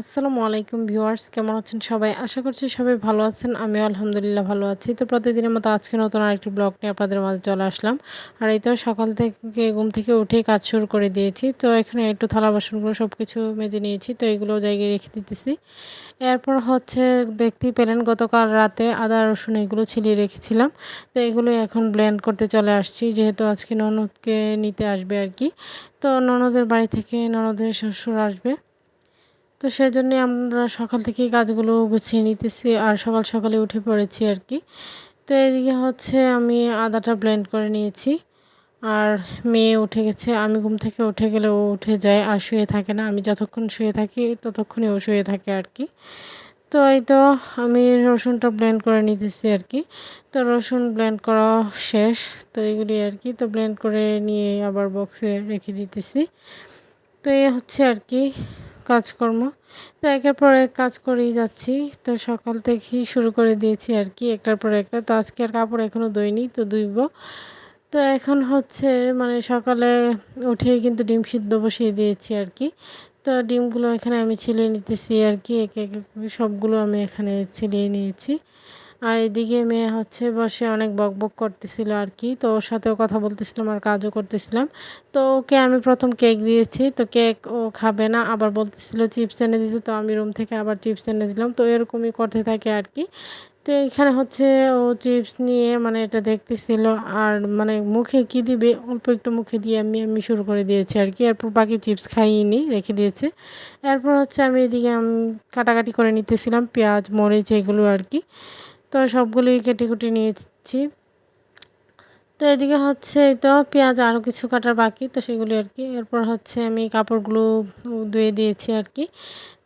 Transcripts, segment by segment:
আসসালামু আলাইকুম ভিউয়ার্স, কেমন আছেন সবাই? আশা করছি সবাই ভালো আছেন, আমিও আলহামদুলিল্লাহ ভালো আছি। তো প্রতিদিনের মতো আজকে নতুন আরেকটি ব্লগ নিয়ে আপনাদের মাঝে চলে আসলাম। আর এই তো সকাল থেকে ঘুম থেকে উঠে কাজ শুরু করে দিয়েছি। তো এখানে একটু থালা বাসনগুলো সব কিছু মেজে নিয়েছি, তো এগুলো জায়গায় রেখে দিতেছি। এরপর হচ্ছে দেখতেই পেলেন, গতকাল রাতে আদা, রসুন এগুলো ছিলিয়ে রেখেছিলাম। তো এগুলো এখন ব্লেন্ড করতে চলে আসছি, যেহেতু আজকে ননদকে নিতে আসবে আর কি। তো ননদের বাড়ি থেকে ননদের শ্বশুর আসবে। তো সেই জন্যে আমরা সকাল থেকেই কাজগুলো গুছিয়ে নিতেছি আর সকাল সকালে উঠে পড়েছি আর কি। তো এদিকে হচ্ছে আমি আদাটা ব্লেন্ড করে নিয়েছি আর মেয়ে উঠে গেছে। আমি ঘুম থেকে উঠে গেলে ও উঠে যায় আর শুয়ে থাকে না। আমি যতক্ষণ শুয়ে থাকি ততক্ষণই ও শুয়ে থাকে আর কি। তো এই তো আমি রসুনটা ব্লেন্ড করে নিতেছি আর কি। তো রসুন ব্লেন্ড করা শেষ। তো এগুলি আর কি। তো ব্লেন্ড করে নিয়ে আবার বক্সে রেখে দিতেছি। তো এই হচ্ছে আর কি কাজকর্ম। তো একের পর এক কাজ করেই যাচ্ছি। তো সকাল থেকেই শুরু করে দিয়েছি আর কি একটার পর একটা। তো আজকে আর কাপড় এখনও দইনি তো ধুইব। তো এখন হচ্ছে মানে সকালে উঠেই কিন্তু ডিম সিদ্ধ বসিয়ে দিয়েছি আর কি। তো ডিমগুলো এখানে আমি ছিলিয়ে নিতেছি আর কি। একে একে সবগুলো আমি এখানে ছিলিয়ে নিয়েছি। আর এদিকে মেয়ে হচ্ছে বসে অনেক বক বক করতেছিল আর কি। তো ওর সাথেও কথা বলতেছিলাম আর কাজও করতেছিলাম। তো ওকে আমি প্রথম কেক দিয়েছি। তো কেক ও খাবে না। আবার বলতেছিল, চিপস এনে দিতে। তো আমি রুম থেকে আবার চিপস এনে দিলাম। তো এরকমই করতে থাকে আর কি। তো এখানে হচ্ছে ও চিপস নিয়ে মানে এটা দেখতেছিল। আর মানে মুখে কি দিবে? অল্প একটু মুখে দিয়ে আমি আমি শুরু করে দিয়েছি আর কি। এরপর বাকি চিপস খাইনি, রেখে দিয়েছে। এরপর হচ্ছে আমি এদিকে আমি কাটাকাটি করে নিতেছিলাম। পেঁয়াজ, মরিচ, এগুলো আর কি। তো সবগুলোই কেটে কুটে নিয়েছি। তো এদিকে হচ্ছে তো পেঁয়াজ আরও কিছু কাটার বাকি, তো সেগুলি আর কি। এরপর হচ্ছে আমি কাপড়গুলো ধুয়ে দিয়েছি আর কি।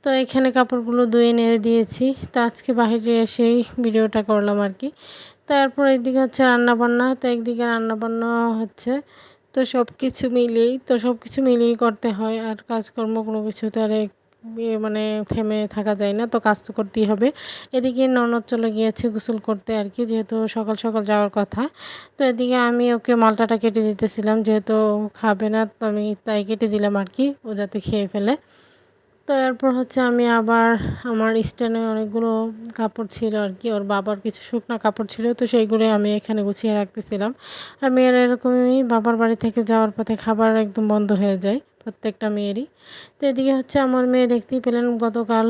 তো এখানে কাপড়গুলো ধুয়ে নেড়ে দিয়েছি। তো আজকে বাহিরে এসেই ভিডিওটা করলাম আর কি। তো এরপর এদিকে হচ্ছে রান্নাবান্না, তো একদিকে রান্নাবান্না হচ্ছে তো সব কিছু মিলিয়েই, তো সব কিছু মিলিয়েই করতে হয়। আর কাজকর্ম কোনো কিছু তো আর মানে থেমে থাকা যায় না, তো কাজ তো করতেই হবে। এদিকে ননদ চলে গিয়েছে গোসল করতে আর কি, যেহেতু সকাল সকাল যাওয়ার কথা। তো এদিকে আমি ওকে মালটাটা কেটে দিতেছিলাম, যেহেতু খাবে না, তো আমি তাই কেটে দিলাম আর কি, ও যাতে খেয়ে ফেলে। তো এরপর হচ্ছে আমি আবার আমার স্ট্যান্ডে অনেকগুলো কাপড় ছিল আর কি, ওর বাবার কিছু শুকনো কাপড় ছিল, তো সেইগুলো আমি এখানে গুছিয়ে রাখতেছিলাম। আর মেয়েরা এরকমই বাবার বাড়ি থেকে যাওয়ার পথে খাবার একদম বন্ধ হয়ে যায়। প্রত্যেকটা মেয়েরই। তো এদিকে হচ্ছে আমার মেয়ে দেখতেই পেলেন গতকাল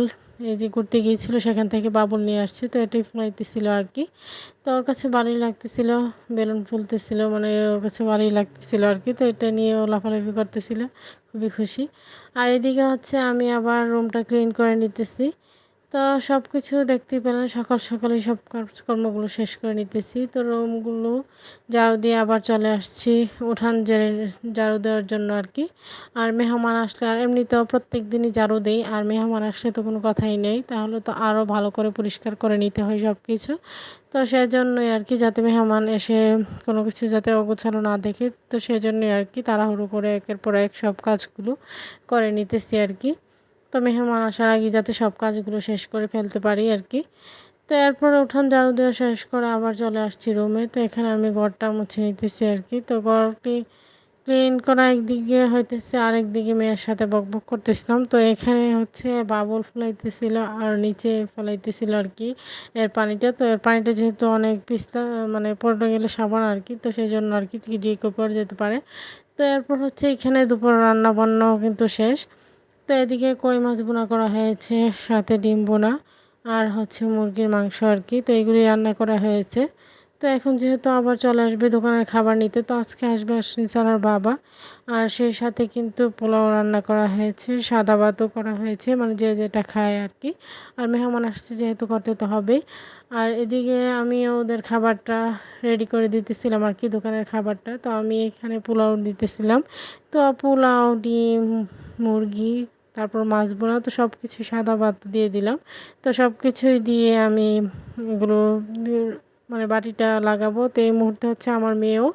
এই যে ঘুরতে গিয়েছিল, সেখান থেকে বাবুল নিয়ে আসছে। তো এটাই ফুলাইতেছিল আর কি। তো ওর কাছে ভালোই লাগতেছিল, বেলুন ফুলতেছিল মানে ওর কাছে ভালোই লাগতেছিল আর কি। তো এটা নিয়ে ও লাফালাফি করতেছিল, খুবই খুশি। আর এদিকে হচ্ছে আমি আবার রুমটা ক্লিন করে নিতেছি। তো সব কিছু দেখতেই পেলেন সকাল সকালে সব কাজকর্মগুলো শেষ করে নিতেছি। তো রুমগুলো ঝাড়ু দিয়ে আবার চলে আসছি উঠান জেরে ঝাড়ু দেওয়ার জন্য আর কি। আর মেহমান আসলে আর এমনিতেও প্রত্যেক দিনই ঝাড়ু দেই, আর মেহমান আসলে তো কোনো কথাই নেই। তাহলে তো আরও ভালো করে পরিষ্কার করে নিতে হয় সব কিছু তো সেজন্যই আর কি যাতে মেহমান এসে কোনো কিছু যাতে অগোছালো না দেখে, তো সেজন্যই আর কি তাড়াহুড়ো করে একের পর এক সব কাজগুলো করে নিতেছি আর কি। তো মেহমান আসার আগে যাতে সব কাজগুলো শেষ করে ফেলতে পারি আর কি। তো এরপরে উঠান ঝাড়ু দেওয়া শেষ করে আবার চলে আসছি রুমে। তো এখানে আমি ঘরটা মুছে নিতেছি আর কি। তো ঘরটি ক্লিন করা একদিকে হইতেছে আরেক দিকে মেয়ের সাথে বকবক করতেছিলাম। তো এখানে হচ্ছে বাবল ফুলাইতেছিল আর নিচে ফলাইতেছিল আর কি এর পানিটা। তো এর পানিটা যেহেতু অনেক পিস্তা মানে পড়ে গেলে সাবান আর কি। তো সেই জন্য আর কি যে কেউ যেতে পারে। তো এরপর হচ্ছে এখানে দুপুর রান্না বান্নাও কিন্তু শেষ। তো এদিকে কই মাছ বোনা করা হয়েছে, সাথে ডিম বোনা আর হচ্ছে মুরগির মাংস আর কি, তো এগুলি রান্না করা হয়েছে। তো এখন যেহেতু আবার চলে আসবে দোকানের খাবার নিতে, তো আজকে আসবে আর বাবা আর সেই সাথে কিন্তু পোলাও রান্না করা হয়েছে, সাদা ভাতও করা হয়েছে মানে যে যেটা খায় আর কি। আর মেহমান আসছে যেহেতু করতে তো হবেই আর এদিকে আমি ওদের খাবারটা রেডি করে দিতেছিলাম আর কি, দোকানের খাবারটা। তো আমি এখানে পোলাও দিতেছিলাম। তো পোলাও, ডিম, মুরগি তারপর মাছ বোনা, তো সব কিছু সাদা ভাত দিয়ে দিলাম। তো সব কিছুই দিয়ে আমি এগুলো মানে বাটিটা লাগাবো। তো এই মুহূর্তে হচ্ছে আমার মেয়েও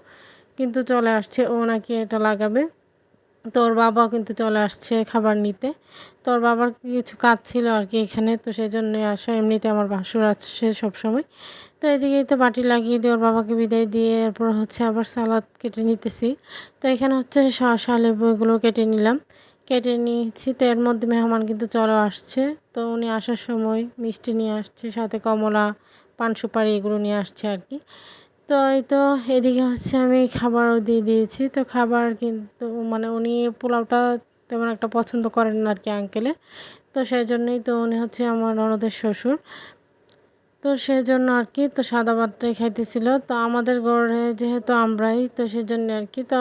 কিন্তু চলে আসছে, ও নাকি এটা লাগাবে। তোর বাবাও কিন্তু চলে আসছে খাবার নিতে। তোর বাবার কিছু কাজ ছিল আর কি এখানে, তো সেই জন্যই আসা, এমনিতে আমার ভাসুর আছে সবসময়। তো এদিকেই তো বাটি লাগিয়ে দিয়ে ওর বাবাকে বিদায় দিয়ে এরপর হচ্ছে আবার সালাদ কেটে নিতেছি। তো এখানে হচ্ছে শসা, লেবু এগুলো কেটে নিলাম। কেটে নিয়েছি। তো এর মধ্যে মেহমান কিন্তু চলে আসছে। তো উনি আসার সময় মিষ্টি নিয়ে আসছে, সাথে কমলা, পান সুপারি এগুলো নিয়ে আসছে আর কি। তো এই তো এদিকে হচ্ছে আমি খাবারও দিয়ে দিয়েছি। তো খাবার কিন্তু মানে উনি পোলাওটা তেমন একটা পছন্দ করেন না আর কি আঙ্কেলে তো সেই জন্যই তো উনি হচ্ছে আমার ননদের শ্বশুর। তো সেই জন্য আর কি, তো সাদা ভাতটাই খাইতেছিল। তো আমাদের ঘরে যেহেতু আমরাই, তো সেই জন্য আর কি, তো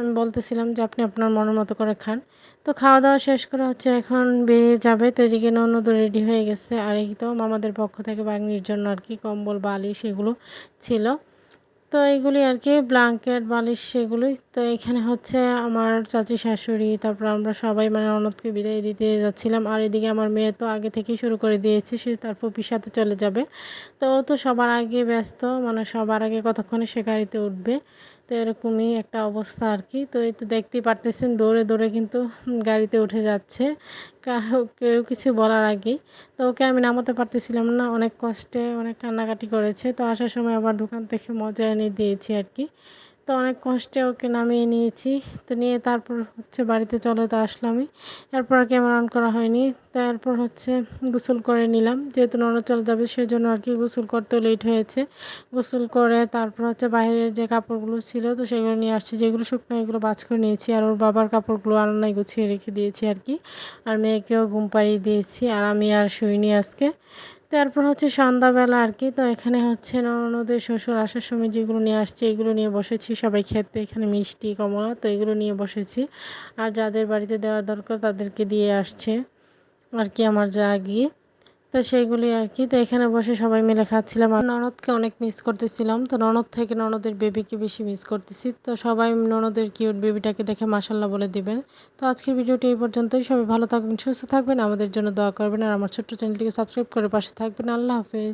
আমি বলতেছিলাম যে আপনি আপনার মনের মতো করে খান। তো খাওয়া দাওয়া শেষ করে হচ্ছে এখন বেরিয়ে যাবে। তো এদিকে ননদ রেডি হয়ে গেছে। আর এই তো মামাদের পক্ষ থেকে বাগনির জন্য আর কি কম্বল, বালিশ এগুলো ছিল। তো এইগুলি আর কি ব্ল্যাঙ্কেট বালিশ সেগুলোই। তো এখানে হচ্ছে আমার চাচি শাশুড়ি, তারপর আমরা সবাই মানে অনদকে বিদায় দিতে যাচ্ছিলাম। আর এদিকে আমার মেয়ে তো আগে থেকেই শুরু করে দিয়েছে, সে তার ফুপির সাথে চলে যাবে। তো ও তো সবার আগে ব্যস্ত মানে সবার আগে কতক্ষণে সে গাড়িতে উঠবে? তো এরকমই একটা অবস্থা আর কি তো এই তো দেখতেই পারতেছেন, দৌড়ে দৌড়ে কিন্তু গাড়িতে উঠে যাচ্ছে। কেউ কিছু বলার আগেই। তো ওকে আমি নামাতে পারতেছিলাম না, অনেক কষ্টে, অনেক কান্নাকাটি করেছে। তো আসার সময় আবার দোকান থেকে মজা এনে দিয়েছি আর কি তো অনেক কষ্টে ওকে নামিয়ে নিয়েছি। তো নিয়ে তারপর হচ্ছে বাড়িতে চলে তো আসলামই। এরপর আর ক্যামেরা অন করা হয়নি। তারপর হচ্ছে গোসল করে নিলাম। যেহেতু ননদ চলে যাবে সেই জন্য আর কি গোসল করতে লেট হয়েছে। গোসল করে তারপর হচ্ছে বাইরের যে কাপড়গুলো ছিল, তো সেগুলো নিয়ে আসছি। যেগুলো শুকনো, এগুলো বাজ করে নিয়েছি। আর ওর বাবার কাপড়গুলো আনাই গুছিয়ে রেখে দিয়েছি আর কি। আর মেয়েকেও ঘুম পাড়িয়ে দিয়েছি। আর আমি আর শুইনি আজকে। তারপর হচ্ছে সন্ধ্যাবেলা আর কি তো এখানে হচ্ছে ননদের শ্বশুর আসার সময় যেগুলো নিয়ে আসছে, এগুলো নিয়ে বসেছি। সবাই খেতে, এখানে মিষ্টি, কমলা, তো এগুলো নিয়ে বসেছি। আর যাদের বাড়িতে দেওয়া দরকার তাদেরকে দিয়ে আসছে। আর কি আমার যা গিয়ে তো সেইগুলি আর কি তো এখানে বসে সবাই মিলে খাচ্ছিলাম। আর ননদকে অনেক মিস করতেছিলাম। তো ননদ থেকে ননদের বেবিকে বেশি মিস করতেছি। তো সবাই ননদের কিউট বেবিটাকে দেখে মাসাল্লাহ বলে দিবেন। তো আজকের ভিডিওটি এই পর্যন্তই। সবাই ভালো থাকবেন, সুস্থ থাকবেন। আমাদের জন্য দোয়া করবেন। আর আমার ছোট্ট চ্যানেলটিকে সাবস্ক্রাইব করে পাশে থাকবেন। আল্লাহ হাফেজ।